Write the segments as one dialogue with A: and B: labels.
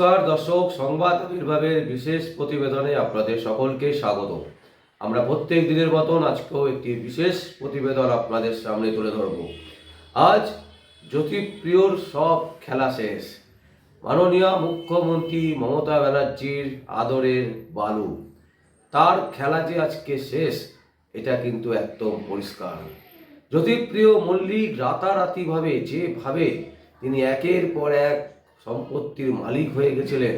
A: নমস্কার, দর্শক, সংবাদ আবির্ভাবের বিশেষ প্রতিবেদনে আপনাদের সকলকে স্বাগত আমরা প্রত্যেক দিনের মতন আজকেও একটি বিশেষ প্রতিবেদন আপনাদের সামনে তুলে ধরব। আজ জ্যোতিপ্রিয়র সব খেলা শেষ। মাননীয় মুখ্যমন্ত্রী মমতা ব্যানার্জির আদরের বালু। তার খেলা যে আজকে শেষ, এটা কিন্তু একদম পরিষ্কার। জ্যোতিপ্রিয় মল্লিক রাতারাতিভাবে, যেভাবে তিনি একের পর এক সম্পত্তির মালিক হয়ে গেছিলেন।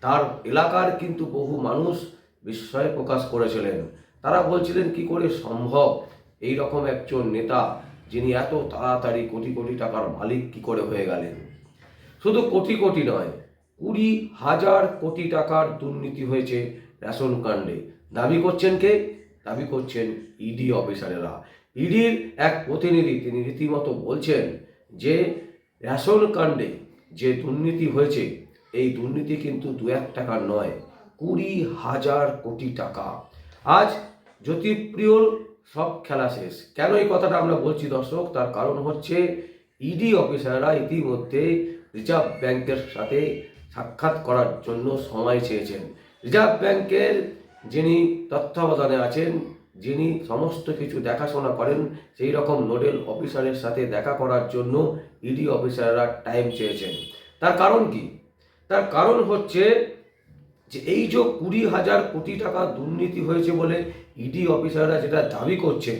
A: তার এলাকার কিন্তু বহু মানুষ বিস্ময় প্রকাশ করেছিলেন। তারা বলছিলেন, কি করে সম্ভব? এই রকম একজন নেতা যিনি এত তাড়াতাড়ি কোটি কোটি টাকার মালিক কি করে হয়ে গেলেন? শুধু কোটি কোটি নয়, কুড়ি হাজার কোটি টাকার দুর্নীতি হয়েছে রেশন কাণ্ডে। দাবি করছেন কে? দাবি করছেন ইডি অফিসারেরা। ইডির এক প্রতিনিধি, তিনি রীতিমতো বলছেন যে, রেশন কাণ্ডে যে দুর্নীতি হয়েছে, এই দুর্নীতি কিন্তু দু এক টাকার নয়, কুড়ি হাজার কোটি টাকা। আজ জ্যোতিপ্রিয়র সব খেলা শেষ। কেন এই কথাটা আমরা বলছি দর্শক? তার কারণ হচ্ছে ইডি অফিসাররা ইতিমধ্যে রিজার্ভ ব্যাংকের সাথে সাক্ষাৎ করার জন্য সময় চেয়েছেন। রিজার্ভ ব্যাংকের যিনি তত্ত্বাবধানে আছেন যিনি সমস্ত কিছু দেখাশোনা করেন, সেই রকম নোডেল অফিসারের সাথে দেখা করার জন্য ইডি অফিসাররা টাইম চেয়েছেন। তার কারণ কি? তার কারণ হচ্ছে যে এই যে কুড়ি হাজার কোটি টাকা দুর্নীতি হয়েছে বলে ইডি অফিসাররা যেটা দাবি করছেন,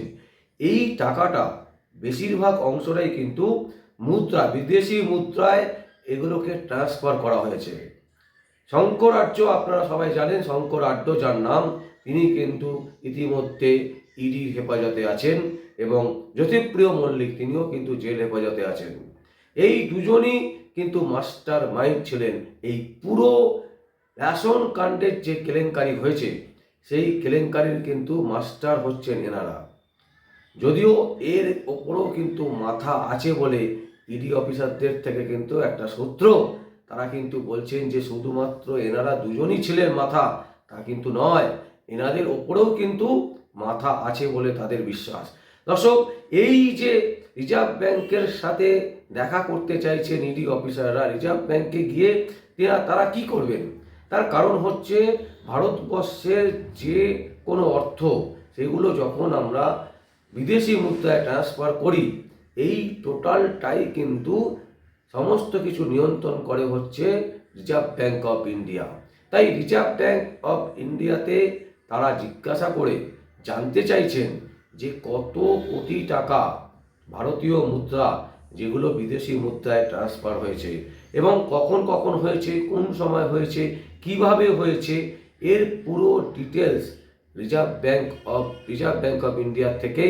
A: এই টাকাটা বেশিরভাগ অংশটাই কিন্তু মুদ্রা, বিদেশি মুদ্রায় এগুলোকে ট্রান্সফার করা হয়েছে। শঙ্কর আর্য আপনারা সবাই জানেন শঙ্কর আড্ড যার নাম, তিনি কিন্তু ইতিমধ্যে ইডির হেফাজতে আছেন এবং জ্যোতিপ্রিয় মল্লিক তিনিও কিন্তু জেল হেফাজতে আছেন। এই দুজনই কিন্তু মাস্টার মাইন্ড ছিলেন। এই পুরো রেশন কাণ্ডের যে কেলেঙ্কারি হয়েছে, সেই কেলেঙ্কারির কিন্তু মাস্টার হচ্ছেন এনারা। যদিও এর ওপরও কিন্তু মাথা আছে বলে ইডি অফিসারদের থেকে কিন্তু একটা সূত্র তারা কিন্তু বলছেন যে শুধুমাত্র এনারা দুজনই ছিলেন মাথা, তা কিন্তু নয়। এনাদের ওপরেও কিন্তু মাথা আছে বলে তাদের বিশ্বাস। দর্শক, এই যে রিজার্ভ ব্যাংকের সাথে দেখা করতে চাইছে নিডি অফিসাররা, রিজার্ভ ব্যাংকে গিয়ে তেরা তারা কি করবেন? তার কারণ হচ্ছে ভারতবর্ষের যে কোনো অর্থ, সেগুলো যখন আমরা বিদেশি মুদ্রায় ট্রান্সফার করি, এই টোটালটাই কিন্তু সমস্ত কিছু নিয়ন্ত্রণ করে হচ্ছে রিজার্ভ ব্যাঙ্ক অফ ইন্ডিয়া তাই রিজার্ভ ব্যাঙ্ক অফ ইন্ডিয়াতে তারা জিজ্ঞাসা করে জানতে চাইছেন যে কত কোটি টাকা ভারতীয় মুদ্রা যেগুলো বিদেশি মুদ্রায় ট্রান্সফার হয়েছে এবং কখন কখন হয়েছে, কোন সময় হয়েছে, কীভাবে হয়েছে, এর পুরো details reserve bank of reserve bank of India থেকে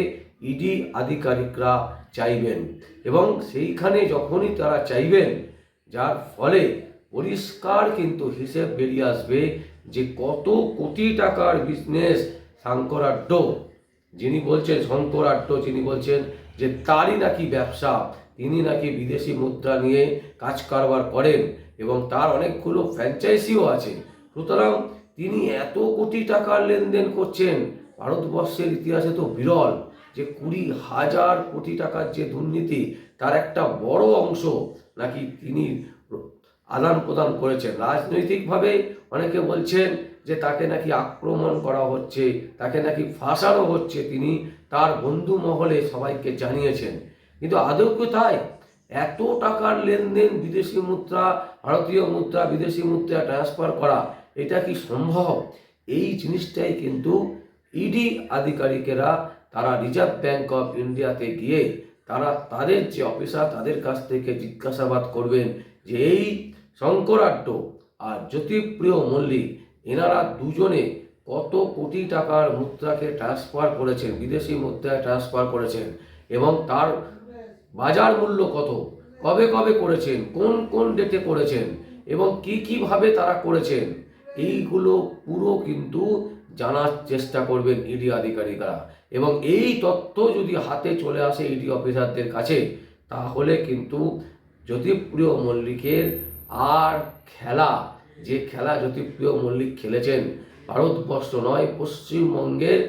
A: ইডি আধিকারিকরা চাইবেন। এবং সেইখানে যখনই তারা চাইবেন, যার ফলে পরিষ্কার কিন্তু হিসেব বেরিয়ে আসবে যে কত কোটি টাকার বিজনেস শঙ্করাড্ড যিনি বলছেন শঙ্করাড্ড যিনি বলছেন যে তারই নাকি ব্যবসা, তিনি নাকি বিদেশি মুদ্রা নিয়ে কাজ কারবার করেন এবং তার অনেকগুলো ফ্র্যাঞ্চাইজিও আছে। সুতরাং তিনি এত কোটি টাকার লেনদেন করছেন, ভারতবর্ষের ইতিহাসে তো বিরল যে কুড়ি হাজার কোটি টাকার যে দুর্নীতি তার একটা বড় অংশ নাকি তিনি আদান প্রদান করেছেন। রাজনৈতিকভাবে অনেকে বলছেন যে তাকে নাকি আক্রমণ করা হচ্ছে, তাকে নাকি ফাঁসানো হচ্ছে, তিনি তার বন্ধু মহলে সবাইকে জানিয়েছেন। কিন্তু আদৌ কি তাই? এত টাকার লেনদেন বিদেশি মুদ্রা, ভারতীয় মুদ্রা, বিদেশি মুদ্রা ট্রান্সফার করা এটা কি সম্ভব? এই জিনিসটাই কিন্তু ইডি আধিকারিকেরা, তারা রিজার্ভ ব্যাংক অফ ইন্ডিয়াতে গিয়ে, তারা তাদের যে অফিসার তাদের কাছ থেকে জিজ্ঞাসাবাদ করবেন যে এই শঙ্করাড্ড আর জ্যোতিপ্রিয় মল্লিক, এনারা দুজনে কত কোটি টাকার মুদ্রাকে ট্রান্সফার করেছেন, বিদেশি মুদ্রায় ট্রান্সফার করেছেন এবং তার বাজার মূল্য কত? কবে কবে করেছেন? কোন কোন ডেটে করেছেন? এবং কি কীভাবে তারা করেছেন? এইগুলো পুরো কিন্তু জানার চেষ্টা করবেন ইডি আধিকারিকরা। এবং এই তথ্য যদি হাতে চলে আসে ইডি অফিসারদের কাছে, তাহলে কিন্তু জ্যোতিপ্রিয় মল্লিকের আর খেলা, যে খেলা জ্যোতিপ্রিয় মল্লিক খেলেছেন, ভারতবর্ষ নয়, পশ্চিমবঙ্গের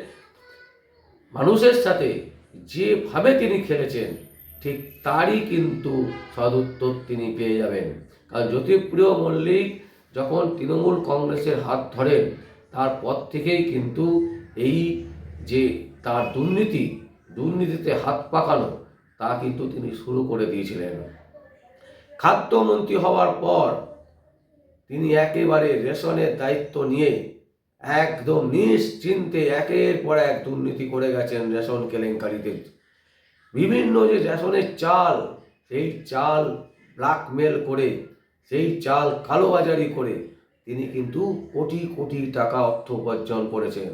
A: মানুষের সাথে যেভাবে তিনি খেলেছেন, ঠিক তারই কিন্তু সদুত্তর তিনি পেয়ে যাবেন। কারণ জ্যোতিপ্রিয় মল্লিক যখন তৃণমূল কংগ্রেসের হাত ধরেন তারপর থেকেই কিন্তু এই যে তার দুর্নীতি, দুর্নীতিতে হাত পাকানো, তা কিন্তু তিনি শুরু করে দিয়েছিলেন। খাদ্যমন্ত্রী হওয়ার পর তিনি একেবারে রেশনের দায়িত্ব নিয়ে একদম নিশ্চিন্তে একের পর এক দুর্নীতি করে গেছেন রেশন কেলেঙ্কারিতে। বিভিন্ন যে রেশনের চাল, সেই চাল ব্ল্যাকমেল করে সেই চাল কালোবাজারি করে তিনি কিন্তু কোটি কোটি টাকা অর্থ উপার্জন করেছেন।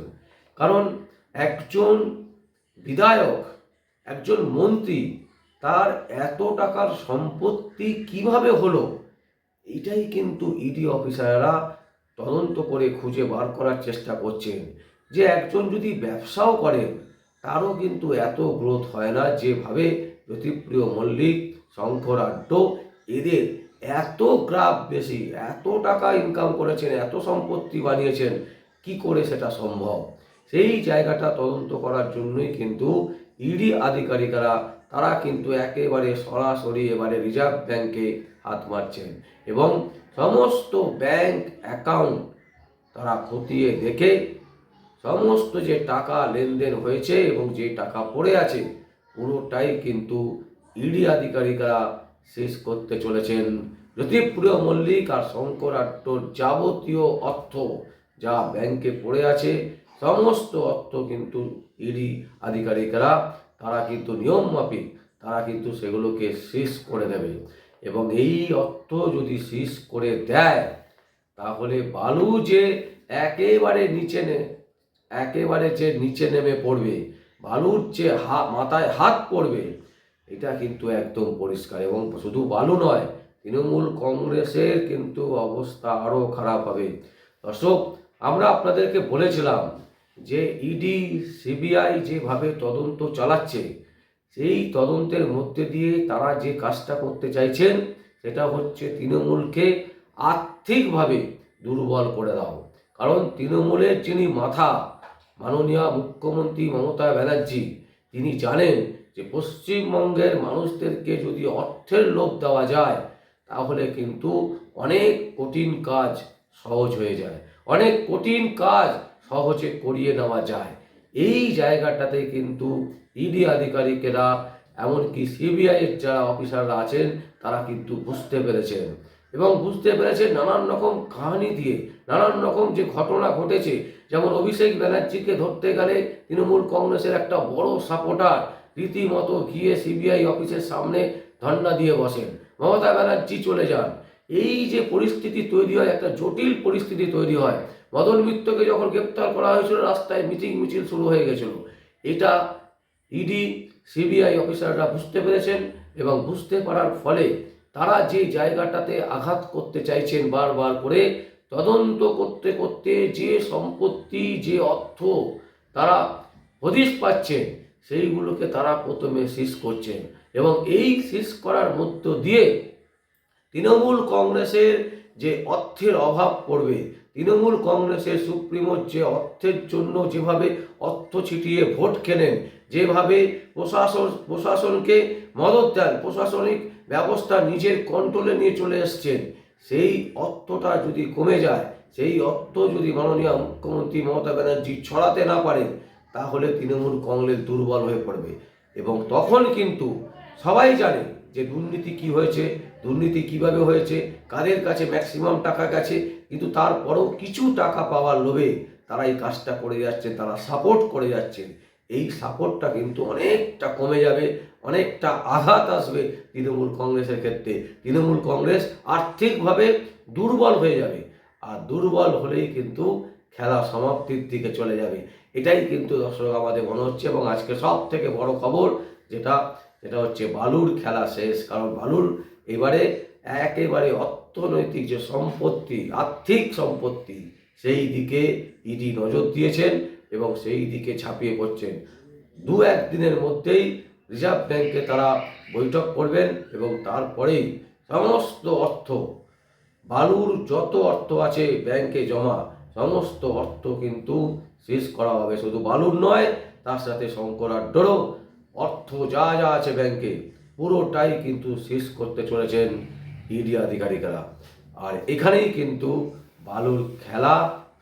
A: কারণ একজন বিধায়ক, একজন মন্ত্রী, তার এত টাকার সম্পত্তি কীভাবে হলো? এটাই কিন্তু ইডি অফিসাররা তদন্ত করে খুঁজে বার করার চেষ্টা করছেন। যে একজন যদি ব্যবসাও করেন তারও কিন্তু এত গ্রোথ হয় না। যেভাবে জ্যোতিপ্রিয় মল্লিক, শঙ্কর আড্ড, এদের এত গ্রাফ বেশি, এত টাকা ইনকাম করেছেন, এত সম্পত্তি বানিয়েছেন, কি করে সেটা সম্ভব? সেই জায়গাটা তদন্ত করার জন্যই কিন্তু ইডি আধিকারিকরা, তারা কিন্তু একেবারে সরাসরি এবারে রিজার্ভ ব্যাংকে হাত মারছেন এবং সমস্ত ব্যাংক অ্যাকাউন্ট তারা খতিয়ে দেখে সমস্ত যে টাকা লেনদেন হয়েছে এবং যে টাকা পড়ে আছে, পুরোটাই কিন্তু ইডি আধিকারিকরা শেষ করতে চলেছেন জ্যোতিপ্রিয় মল্লিক আর শঙ্কর আট্টর যাবতীয় অর্থ যা ব্যাংকে পড়ে আছে, সমস্ত অর্থ কিন্তু ইডি আধিকারিকরা, তারা কিন্তু নিয়ম মাফিক, তারা কিন্তু সেগুলোকে শেষ করে দেবে। এবং এই অর্থ যদি শেষ করে দেয়, তাহলে বালু যে একেবারে নিচে একেবারে যে নিচে নেমে পড়বে, বালুর যে হা, মাথায় হাত পড়বে এটা কিন্তু একদম পরিষ্কার এবং শুধু বালু নয়, তৃণমূল কংগ্রেসের কিন্তু অবস্থা আরও খারাপ হবে। দর্শক, আমরা আপনাদেরকে বলেছিলাম যে ইডি, সিবিআই যেভাবে তদন্ত চালাচ্ছে, সেই তদন্তের মধ্যে দিয়ে তারা যে কাজটা করতে চাইছেন, সেটা হচ্ছে তৃণমূলকে আর্থিকভাবে দুর্বল করে দাও। কারণ তৃণমূলের যিনি মাথা, মাননীয় মুখ্যমন্ত্রী মমতা ব্যানার্জি তিনি জানেন যে পশ্চিমবঙ্গের মানুষদেরকে যদি অর্থের লোভ দেওয়া যায়, তাহলে কিন্তু অনেক কঠিন কাজ সহজ হয়ে যায়। অনেক কঠিন কাজ সহজে করিয়ে নেওয়া যায়। এই জায়গাটাতে কিন্তু ইডি আধিকারিকেরা, এমনকি সিবিআইয়ের যারা অফিসাররা আছেন, তারা কিন্তু বুঝতে পেরেছেন। এবং বুঝতে পেরেছেন নানান রকম কাহিনী দিয়ে, নানান রকম যে ঘটনা ঘটেছে। যেমন অভিষেক ব্যানার্জিকে ধরতে গেলে তৃণমূল কংগ্রেসের একটা বড় সাপোর্টার রীতিমতো গিয়ে সিবিআই অফিসের সামনে ধর্ণা দিয়ে বসেন। মমতা ব্যানার্জি চলে যান। এই যে পরিস্থিতি তৈরি হয়, একটা জটিল পরিস্থিতি তৈরি হয়। মদন মিত্রকে যখন গ্রেপ্তার করা হয়েছিল, রাস্তায় মিটিং মিছিল শুরু হয়ে গেছিল। এটা ইডি, সিবিআই অফিসাররা বুঝতে পেরেছেন এবং বুঝতে পারার ফলে তারা যে জায়গাটাতে আঘাত করতে চাইছেন বারবার করে তদন্ত করতে করতে যে সম্পত্তি, যে অর্থ তারা হদিশ পাচ্ছেন, সেইগুলোকে তারা প্রথমে শেষ করছেন। এবং এই শেষ করার মধ্য দিয়ে তৃণমূল কংগ্রেসের যে অর্থের অভাব পড়বে, তৃণমূল কংগ্রেসের সুপ্রিমোর যে অর্থের জন্য যেভাবে অর্থ ছিটিয়ে ভোট কেনেন যেভাবে প্রশাসন, প্রশাসনকে মদত দেন, প্রশাসনিক ব্যবস্থা নিজের কন্ট্রোলে নিয়ে চলে এসছেন, সেই অর্থটা যদি কমে যায়, সেই অর্থ যদি মাননীয় মুখ্যমন্ত্রী মমতা ব্যানার্জি ছড়াতে না পারেন, তাহলে তৃণমূল কংগ্রেস দুর্বল হয়ে পড়বে। এবং তখন কিন্তু সবাই জানে যে দুর্নীতি কি হয়েছে, দুর্নীতি কীভাবে হয়েছে, কাদের কাছে ম্যাক্সিমাম টাকা গেছে, কিন্তু তারপরেও কিছু টাকা পাওয়ার লোভে তারা এই কাজটা করে যাচ্ছেন, তারা সাপোর্ট করে যাচ্ছেন। এই সাপোর্টটা কিন্তু অনেকটা কমে যাবে, অনেকটা আঘাত আসবে তৃণমূল কংগ্রেসের ক্ষেত্রে। তৃণমূল কংগ্রেস আর্থিকভাবে দুর্বল হয়ে যাবে, আর দুর্বল হলেই কিন্তু খেলা সমাপ্তির দিকে চলে যাবে। এটাই কিন্তু দর্শক আমাদের মনে হচ্ছে, এবং আজকে সব থেকে বড় খবর যেটা, সেটা হচ্ছে বালুর খেলা শেষ। কারণ বালুর এবারে একেবারে অর্থনৈতিক যে সম্পত্তি, আর্থিক সম্পত্তি, সেই দিকে ইডি নজর দিয়েছেন। এবং সেই দিকে ছাপিয়ে পড়ছেন। দু এক দিনের মধ্যেই রিজার্ভ ব্যাংকে তারা বৈঠক করবেন এবং তারপরেই সমস্ত অর্থ, বালুর যত অর্থ আছে ব্যাংকে জমা, সমস্ত অর্থ কিন্তু শেষ করা হবে। শুধু বালুর নয়, তার সাথে শঙ্করাড্ডরও অর্থ যা যা আছে ব্যাংকে, পুরোটাই কিন্তু শেষ করতে চলেছেন ইডি আধিকারিকরা। আর এখানেই কিন্তু বালুর খেলা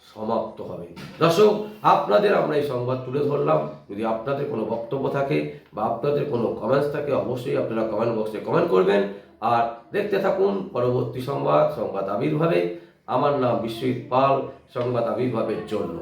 A: সমাপ্ত হবে দর্শক, আপনাদের আমরা এই সংবাদ তুলে ধরলাম। যদি আপনাদের কোনো বক্তব্য থাকে বা আপনাদের কোনো কমেন্টস থাকে, অবশ্যই আপনারা কমেন্ট বক্সে কমেন্ট করবেন। আর দেখতে থাকুন পরবর্তী সংবাদ সংবাদ আবির্ভাবে। আমার নাম বিশ্বজিৎ পাল, সংবাদ আবির্ভাবের জন্য।